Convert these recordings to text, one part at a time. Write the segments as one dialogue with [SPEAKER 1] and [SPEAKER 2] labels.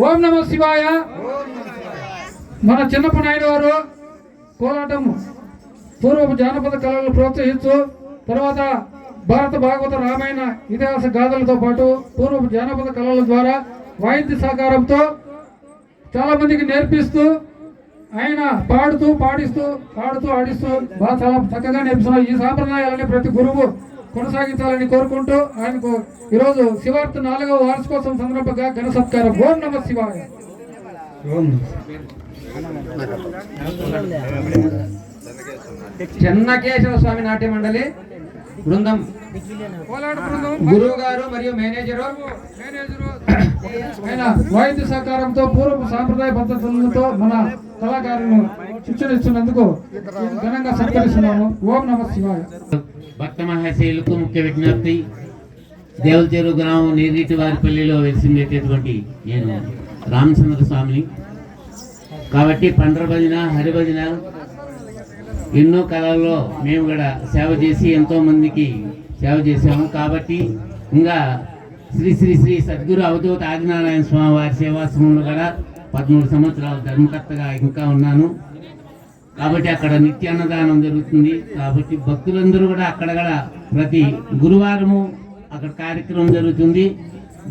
[SPEAKER 1] ఓం నమ శివాయ. మన చిన్నప్ప నాయుడు వారు కోలాటం పూర్వపు జానపద కళలను ప్రోత్సహిస్తూ తర్వాత భారత భాగవత రామాయణ ఇతిహాస గాథలతో పాటు పూర్వపు జానపద కళల ద్వారా వాయిద్య సహకారంతో చాలా మందికి నేర్పిస్తూ ఆయన పాడుతూ పాడిస్తూ పాడుతూ ఆడిస్తూ బాగా చాలా చక్కగా నేర్పిస్తున్నారు. ఈ సాంప్రదాయాలని ప్రతి గురువు కొనసాగించాలని కోరుకుంటూ ఆయనకు ఈరోజు శివార్త నాలుగవ వార్షికోత్సవం సందర్భంగా ఘన సత్కారం. ఓం నమ శివాయ.
[SPEAKER 2] చెన్నకేశవ స్వామి నాట్య మండలి బృందం. గురువు గారు మరియు మేనేజరు.
[SPEAKER 1] మేనేజరు. ఆయన వాయిద్య సహకారంతో పూర్వపు సాంప్రదాయ పద్ధతులతో మన కళాకారులను శిక్షణ ఇస్తున్నందుకు ఘనంగా సత్కరిస్తున్నాము. ఓం నమ శివాయ.
[SPEAKER 3] భక్త మహాశైలకు ముఖ్య విజ్ఞప్తి దేవలచేరు గ్రామం నీరీటి వారిపల్లిలో వెలిసిండేటటువంటి నేను రామచంద్ర స్వామిని. కాబట్టి పండ్ర భజన హరిభజన ఎన్నో కళల్లో మేము కూడా సేవ చేసి ఎంతోమందికి సేవ చేసాము కాబట్టి ఇంకా శ్రీ శ్రీ శ్రీ సద్గురు అవధూత ఆదినారాయణ స్వామి వారి సేవాశ్రమంలో కూడా పదమూడు సంవత్సరాలు ధర్మకర్తగా ఇంకా ఉన్నాను. కాబట్టి అక్కడ నిత్య అన్నదానం జరుగుతుంది. కాబట్టి భక్తులందరూ కూడా అక్కడ కూడా ప్రతి గురువారము అక్కడ కార్యక్రమం జరుగుతుంది.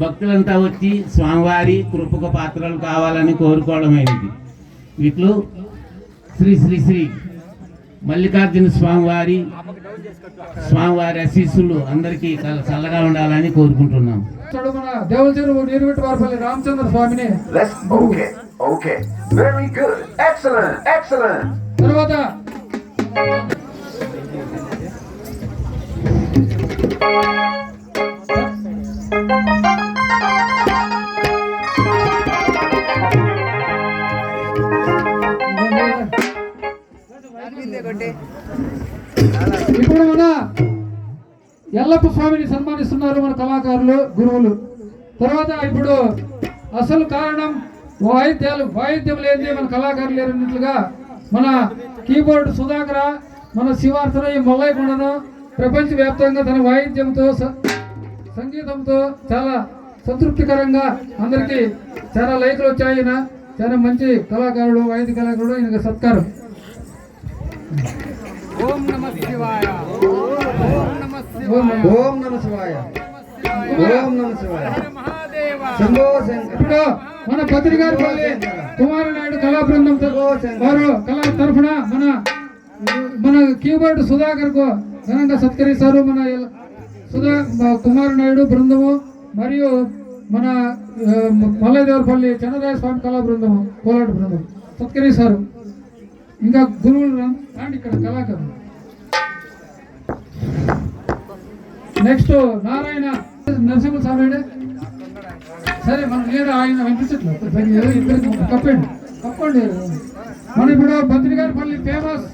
[SPEAKER 3] భక్తులంతా వచ్చి స్వామివారి కృపక పాత్రలు కావాలని కోరుకోవడమైనది వీటిలో శ్రీ శ్రీ శ్రీ మల్లికార్జున స్వామివారి స్వామివారి ఆశీస్సులు అందరికీ చల్లగా ఉండాలని కోరుకుంటున్నాం.
[SPEAKER 1] రామచంద్ర స్వామిని తర్వాత ఇప్పుడు మన ఎల్లప్ప స్వామిని సన్మానిస్తున్నారు మన కళాకారులు గురువులు. తర్వాత ఇప్పుడు అసలు కారణం వాయిద్యాలు వాయిద్యం లేనిదే మన కళాకారులు లేరన్నట్లుగా మన కీబోర్డ్ సుధాకర మన శివార్తన ఈ మొల్లైకొండను ప్రపంచవ్యాప్తంగా తన వాయిద్యంతో సంగీతంతో చాలా సంతృప్తికరంగా అందరికీ చాలా లైకులు వచ్చాయి. ఈయన చాలా మంచి కళాకారుడు వాయిద్య కళాకారుడు. ఈయనకి సత్కారం. ఓం నమః
[SPEAKER 2] ఓం నమ శివాయ. ఓం నమ శివాయ. శంభో శంకర.
[SPEAKER 1] మన పత్రికారు గారి కుమార నాయుడు కళా బృందం వారు కళా తరఫున మన మన కీబోర్డ్ సుధాకర్కు ఘనంగా సత్కరిస్తారు మన సుధా మ- కుమార నాయుడు బృందము మరియు మన ఆ, మల్లయ్యదేవరపల్లి చంద్రరాయ స్వామి కళా బృందము కోలాట బృందం సత్కరిస్తారు ఇంకా గురువులు రా- రాండి ఇక్కడ కళాకారులు నెక్స్ట్ నారాయణ నరసింహ స్వామి అండి. సరే మనం లేదు ఆయన వినిపించట్లేదు ఇద్దరికి కప్పండి కప్పండి మన ఇప్పుడు బద్రి గారి పల్లి ఫేమస్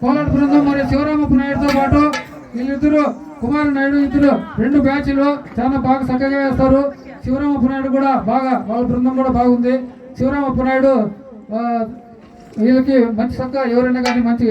[SPEAKER 1] కోలాట బృందం మరియు శివరామప్ప నాయుడుతో పాటు వీళ్ళిద్దరు కుమార్ నాయుడు ఇద్దరు రెండు బ్యాచ్లు చాలా బాగా చక్కగా వేస్తారు. శివరామప్ప నాయుడు కూడా బాగా వాళ్ళ బృందం కూడా బాగుంది. శివరామప్ప నాయుడు వీళ్ళకి మంచి చక్కగా ఎవరైనా కానీ మంచి